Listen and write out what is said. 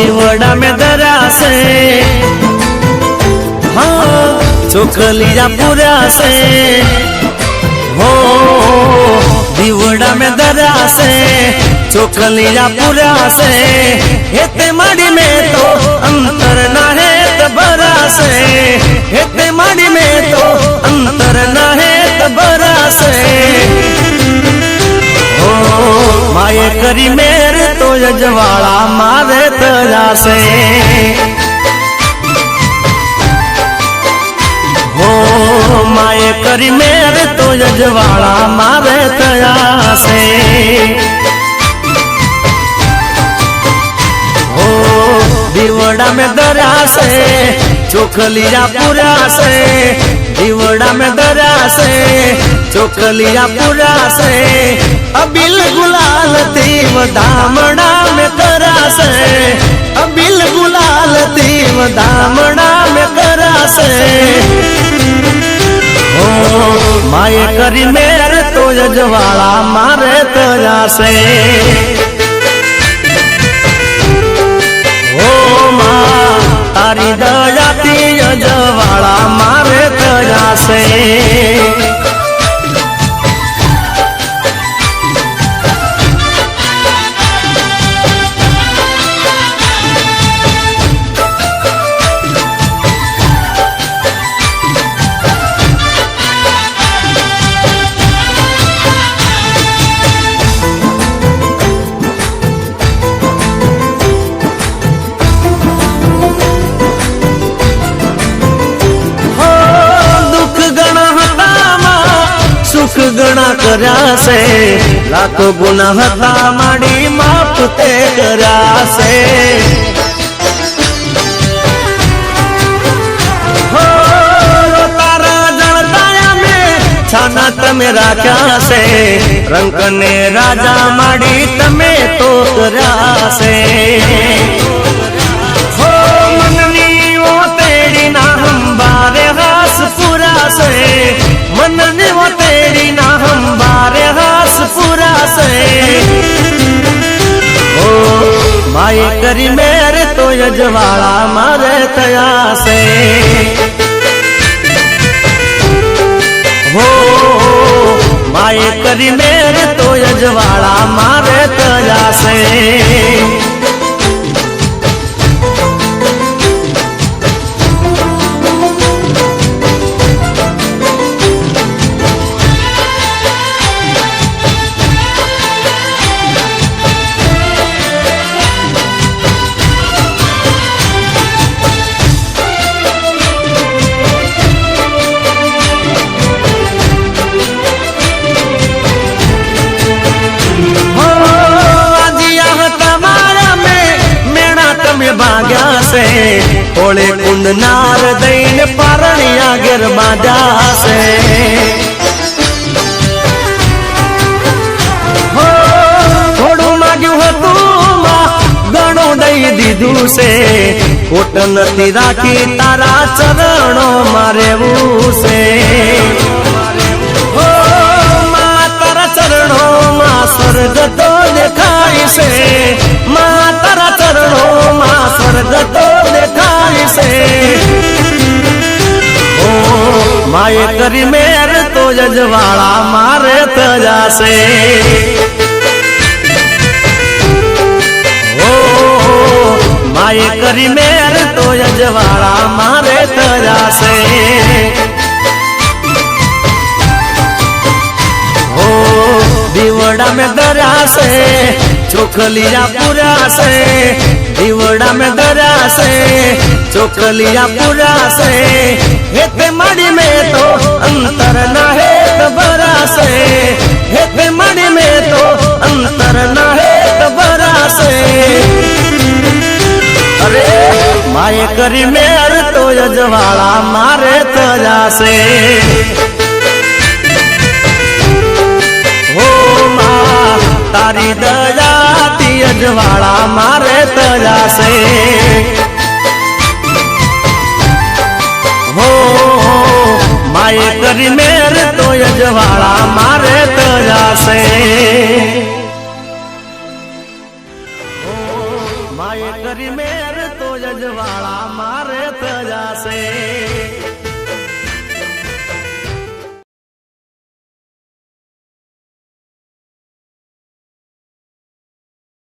निवड़ा में दरा से। हाँ चुकलिया पूरा से। हो दिवड़ा में दरा से। चुकलिया पूरा से। हेते माड़ी में तो अंतर ना है तबरा से। हेते माड़ी में तो अंतर ना है तबरा से। हो माये करी मेरे तो यजवाड़ा मारे रासे हो माए करी मेरे तो यजवाड़ा मारे तयासे हो दिवड़ा में दरा से, चोखलिया पूरा से। दिवड़ा में दरा से, चोखलिया पूरा से। अबिल गुलाल देव दामड़ा કરાશે અબિલ ગુલાલ દેવ દામણા મે કરાશે માએ કરી મેર તો જવાળા મારે તરાશે તારી દયાથી અજવાળા સુખ ગણા કર્યા છે લાખો ગુના હતા માડી માફ તે કર્યા છે છાના તમે રાખ્યા છે. રંગ ને રાજા માડી તમે તો કર્યા છે કરી મેર તો યજવાળા મારે થયા છે. હો, માએ કરી મેર તો યજવાળા મારે થયા છે. ઓળે કુંડ નાર દઈને પરણિયા ઘેર છે. ખોટ નથી રાખી તારા ચરણો મારેવું છે. માં, તારા ચરણોમાં સ્વર્ગ તો દેખાય છે. માં आए तरी मेर तो जजवाड़ा मारे तजा से ओ, माए करी मेर तो जजवाड़ा मारे तजा से ओ, दीवड़ा में दरा से चोखलिया पूरा से दीवड़ा में दरा से चोखलिया पूरा से હેતે માડી મેં તો અંતર ના હેત ભરાશે હેતે માડી મેં તો અંતર ના હેત ભરાશે અરે માએ કરી મેર તો યજવાળા મારે તજાશે હો માં, તારી દયાથી અજવાળા મારે તજાશે કરી મેર તો યજવાળા મારે તો માએ કરી મેર તો યજવાળા મારે તજાશે